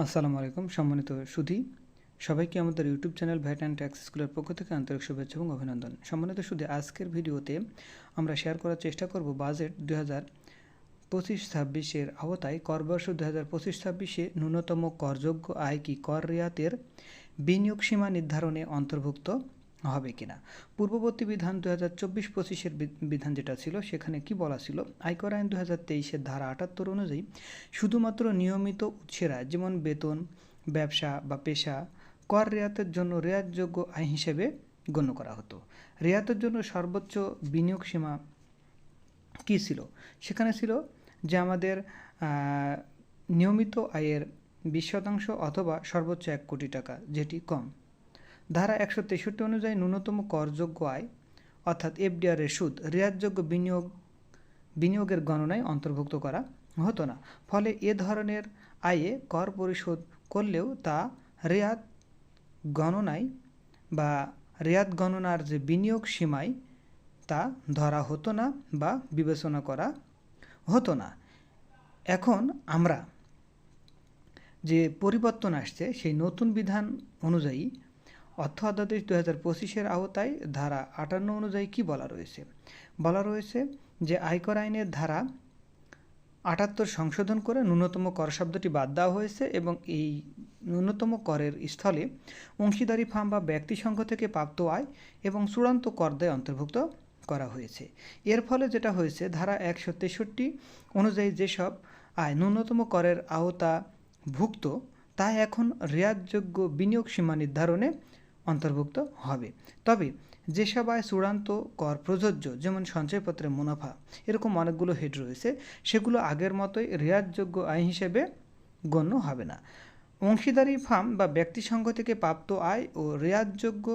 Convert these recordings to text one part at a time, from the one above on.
আসসালামু আলাইকুম, সম্মানিত সুধী। সবাইকে আমাদের YouTube channel VAT and tax স্কুলের পক্ষ থেকে আন্তরিক শুভেচ্ছা এবং অভিনন্দন। সম্মানিত সুধী, আজকের ভিডিওতে আমরা শেয়ার করার চেষ্টা করব বাজেট দুই হাজার পঁচিশ ছাব্বিশের আওতায় করবর্ষ দুই হাজার পঁচিশ ছাব্বিশে ন্যূনতম করযোগ্য আয় কি? কর রেয়াতের বিনিয়োগ সীমা নির্ধারণে অন্তর্ভুক্ত। হবে কিনা। পূর্ববর্তী বিধান দু হাজার চব্বিশ পঁচিশের বিধান যেটা ছিল, সেখানে কি বলা ছিল? আয়কর আইন দু হাজার তেইশের ধারা আটাত্তর অনুযায়ী শুধুমাত্র নিয়মিত উৎসের যেমন বেতন, ব্যবসা বা পেশা, কর রেয়াতের জন্য রেয়াতযোগ্য আয় হিসেবে গণ্য করা হতো। রেয়াতের জন্য সর্বোচ্চ বিনিয়োগ সীমা কী ছিল? সেখানে ছিল যে আমাদের নিয়মিত আয়ের বিশ শতাংশ অথবা সর্বোচ্চ এক কোটি টাকা, যেটি কম। ধারা একশো তেষট্টি অনুযায়ী ন্যূনতম করযোগ্য আয়, অর্থাৎ এফডিআর এর সুদ, রেয়াতযোগ্য বিনিয়োগ, বিনিয়োগের গণনায় অন্তর্ভুক্ত করা হতো না। ফলে এ ধরনের আয়ে কর পরিশোধ করলেও তা রেয়াত গণনায় বা রেয়াত গণনার যে বিনিয়োগ সীমায় তা ধরা হতো না বা বিবেচনা করা হতো না। এখন আমরা যে পরিবর্তন আসছে, সেই নতুন বিধান অনুযায়ী অর্থ অধ্যাদেশ দু হাজার পঁচিশের আওতায় ধারা আটান্ন অনুযায়ী কি বলা রয়েছে? বলা রয়েছে যে আয়কর আইনের ধারা আটাত্তর সংশোধন করে ন্যূনতম কর শব্দটি বাদ দেওয়া হয়েছে এবং এই ন্যূনতম করের স্থলে অংশীদারি ফার্ম বা ব্যক্তি সংঘ থেকে প্রাপ্ত আয় এবং চূড়ান্ত কর দেয় অন্তর্ভুক্ত করা হয়েছে। এর ফলে যেটা হয়েছে, ধারা একশো তেষট্টি অনুযায়ী যেসব আয় ন্যূনতম করের আওতা ভুক্ত তা এখন রেয়াতযোগ্য বিনিয়োগ সীমা নির্ধারণে অন্তর্ভুক্ত হবে। তবে যেসব আয় চূড়ান্ত কর প্রযোজ্য, যেমন সঞ্চয়পত্রের মুনাফা, এরকম অনেকগুলো হেড রয়েছে, সেগুলো আগের মতোই রেয়াতযোগ্য আয় হিসেবে গণ্য হবে না। অংশীদারি ফার্ম বা ব্যক্তি সংঘ থেকে প্রাপ্ত আয় ও রেয়াতযোগ্য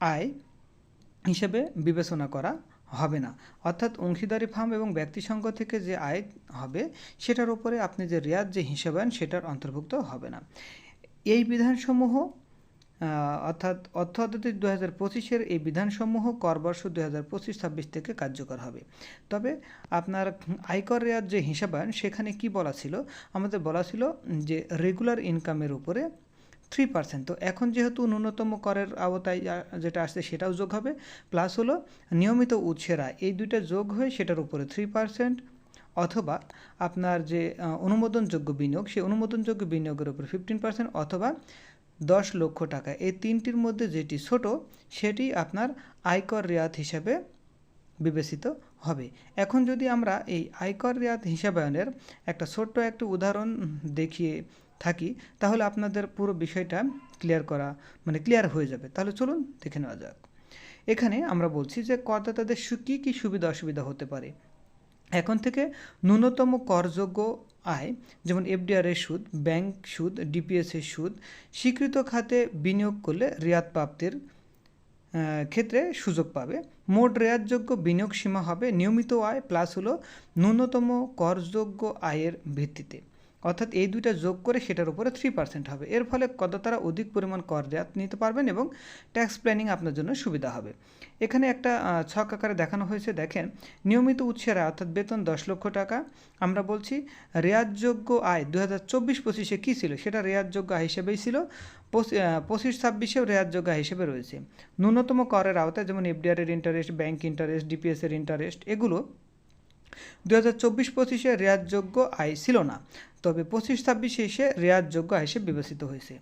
আয় হিসেবে বিবেচনা করা হবে না। অর্থাৎ অংশীদারি ফার্ম এবং ব্যক্তি সংঘ থেকে যে আয় হবে, সেটার উপরে আপনি যে রেয়াত যে হিসাবায়ন, সেটার অন্তর্ভুক্ত হবে না। এই বিধানসমূহ অর্থাৎ অর্থ অধ্যাদেশ দু হাজার পঁচিশের এই বিধানসমূহ করবর্ষ দু হাজার পঁচিশ ছাব্বিশ থেকে কার্যকর হবে। তবে আপনার আয়কর রেয়ার যে হিসাবায়ন সেখানে কি বলা ছিল? আমাদের বলা ছিল যে রেগুলার ইনকামের উপরে থ্রি পার্সেন্ট তো এখন যেহেতু ন্যূনতম করের আওতায় যেটা আসছে সেটাও যোগ হবে। প্লাস হলো নিয়মিত উৎসের। এই দুইটা যোগ হয়ে সেটার উপরে থ্রি পার্সেন্ট অথবা আপনার যে অনুমোদনযোগ্য বিনিয়োগ, সেই অনুমোদনযোগ্য বিনিয়োগের উপর ফিফটিন পার্সেন্ট অথবা দশ লক্ষ টাকা। এই তিনটির মধ্যে যেটি ছোট, সেটি আপনার আয়কর রেয়াত হিসাবে বিবেচিত হবে। এখন যদি আমরা এই আয়কর রেয়াত হিসাবায়নের একটা ছোট্ট একটা উদাহরণ দেখিয়ে থাকি, তাহলে আপনাদের পুরো বিষয়টা ক্লিয়ার করা মানে ক্লিয়ার হয়ে যাবে। তাহলে চলুন দেখে নেওয়া যাক। এখানে আমরা বলছি যে করদাতাদের কী কী সুবিধা অসুবিধা হতে পারে? এখন থেকে ন্যূনতম করযোগ্য আয়, যেমন এফডিআরের সুদ, ব্যাংক সুদ ডিপিএসের সুদ, স্বীকৃত খাতে বিনিয়োগ করলে রেয়াত প্রাপ্তির ক্ষেত্রে সুযোগ পাবে। মোট রেয়াতযোগ্য বিনিয়োগ সীমা হবে নিয়মিত আয়, প্লাস হলো ন্যূনতম করযোগ্য আয়ের ভিত্তিতে। অর্থাৎ এই দুইটা যোগ করে সেটার উপরে থ্রি পার্সেন্ট হবে। এর ফলে করদাতারা অধিক পরিমাণ কর রেয়াত নিতে পারবেন এবং ট্যাক্স প্ল্যানিং আপনার জন্য সুবিধা হবে। এখানে একটা ছক আকারে দেখানো হয়েছে, দেখেন, নিয়মিত উৎসের অর্থাৎ বেতন দশ লক্ষ টাকা। আমরা বলছি, রেয়াতযোগ্য আয় দু হাজার চব্বিশ পঁচিশে কী ছিল? সেটা রেয়াতযোগ্য আয় হিসেবেই ছিল। পঁচিশ ছাব্বিশেও রেয়াতযোগ্য আয় হিসেবে রয়েছে। ন্যূনতম করের আওতায় যেমন এফডিআর এর ইন্টারেস্ট ব্যাংক ইন্টারেস্ট ডিপিএসের ইন্টারেস্ট এগুলো দু হাজার চব্বিশ পঁচিশে রেয়াতযোগ্য আয় ছিল না। তবে পঁচিশ ছাব্বিশে এসে রেয়াতযোগ্য আয় হিসেবে বিবেচিত হয়েছে।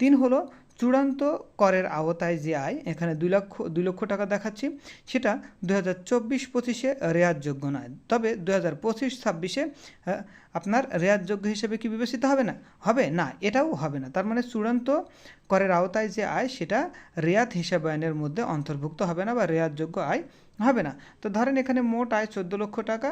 তিন হলো, চূড়ান্ত করের আওতায় যে আয়, এখানে দুই লক্ষ দুই লক্ষ টাকা দেখাচ্ছি, সেটা দু হাজার চব্বিশ পঁচিশে রেয়াতযোগ্য নয়। তবে দু হাজার পঁচিশ ছাব্বিশে আপনার রেয়াতযোগ্য হিসেবে কি বিবেচিত হবে না? হবে না, এটাও হবে না। তার মানে চূড়ান্ত করের আওতায় যে আয়, সেটা রেয়াত হিসাবায়নের মধ্যে অন্তর্ভুক্ত হবে না বা রেয়াতযোগ্য আয় হবে না। তো ধরেন এখানে মোট আয় চোদ্দ লক্ষ টাকা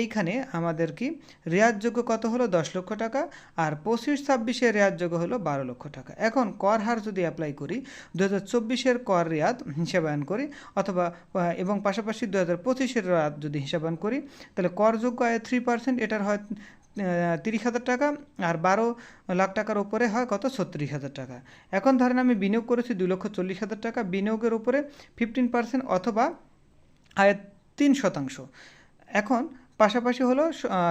এইখানে আমাদের কি? রেয়াতযোগ্য কত হলো? দশ লক্ষ টাকা। আর পঁচিশ ছাব্বিশে রেয়াতযোগ্য হলো বারো লক্ষ টাকা। এখন কর হার যদি অ্যাপ্লাই করি দু হাজার চব্বিশের কর রেয়াত হিসাবায়ন করি, অথবা এবং পাশাপাশি দু হাজার পঁচিশের রেয়াত যদি হিসাবায়ন করি, তাহলে করযোগ্য আয় থ্রি পার্সেন্ট এটার হয় তিরিশ হাজার টাকা। আর বারো লাখ টাকার উপরে হয় কত? ছত্রিশ হাজার টাকা। এখন ধরেন আমি বিনিয়োগ করেছি দুই লক্ষ চল্লিশ হাজার টাকা। বিনিয়োগের উপরে ফিফটিন পার্সেন্ট অথবা আয়ের তিন শতাংশ। এখন পাশাপাশি হলো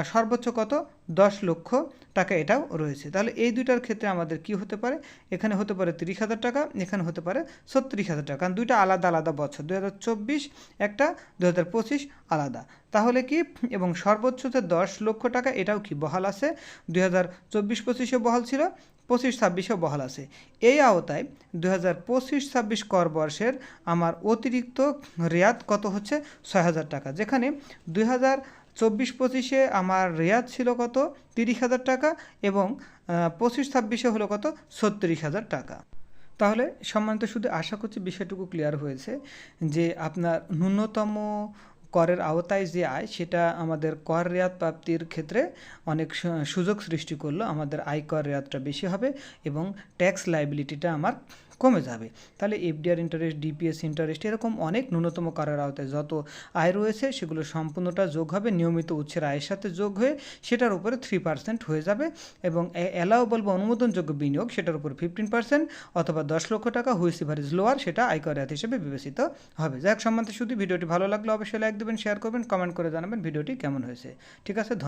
সর্বোচ্চ কত? দশ লক্ষ টাকা এটাও রয়েছে। তাহলে এই দুইটার ক্ষেত্রে আমাদের কি হতে পারে? এখানে হতে পারে তিরিশ হাজার টাকা, এখানে হতে পারে ছত্রিশ হাজার টাকা। কারণ দুইটা আলাদা আলাদা বছর দু হাজার চব্বিশ, একটা দু হাজার পঁচিশ আলাদা। তাহলে কি? এবং সর্বোচ্চতে দশ লক্ষ টাকা, এটাও কি বহাল আছে? দুই হাজার চব্বিশ পঁচিশে বহাল ছিল, পঁচিশ, ছাব্বিশেও বহাল আছে। এই আওতায় দু হাজার পঁচিশ, ছাব্বিশ কর বর্ষের আমার অতিরিক্ত রেয়াত কত হচ্ছে? ছয় হাজার টাকা। যেখানে দুই হাজার চব্বিশ, পঁচিশে আমার রেয়াত ছিল কত? তিরিশ হাজার টাকা এবং পঁচিশ ছাব্বিশে হলো কত? ছত্রিশ হাজার টাকা। তাহলে সম্মানিত শুধু আশা করছি বিষয়টুকু ক্লিয়ার হয়েছে যে আপনার ন্যূনতম করের আওতায় যে আয়, সেটা আমাদের কর রেয়াত প্রাপ্তির ক্ষেত্রে অনেক সুযোগ সৃষ্টি করল। আমাদের আয় কর রেয়াতটা বেশি হবে এবং ট্যাক্স লাইবিলিটিটা আমার কমে যাবে। তাহলে এফডিআর ইন্টারেস্ট ডিপিএস ইন্টারেস্ট এরকম অনেক ন্যূনতম কারের আওতায় যত আয় রয়েছে সেগুলো সম্পূর্ণটা যোগ হবে। নিয়মিত উৎসের আয়ের সাথে যোগ হয়ে সেটার উপরে থ্রি পার্সেন্ট হয়ে যাবে এবং অ্যালাউবল বা অনুমোদনযোগ্য বিনিয়োগ সেটার উপর ফিফটিন পার্সেন্ট অথবা দশ লক্ষ টাকা হুইস ইভারেজ লোয়ার সেটা আয়কর রেয়াত হিসেবে বিবেচিত হবে। যাই হোক সম্বন্ধে শুধু ভিডিওটি ভালো লাগলে অবশ্যই লাইক দেবেন শেয়ার করবেন কমেন্ট করে জানাবেন ভিডিওটি কেমন হয়েছে। ঠিক আছে, ধন্যবাদ।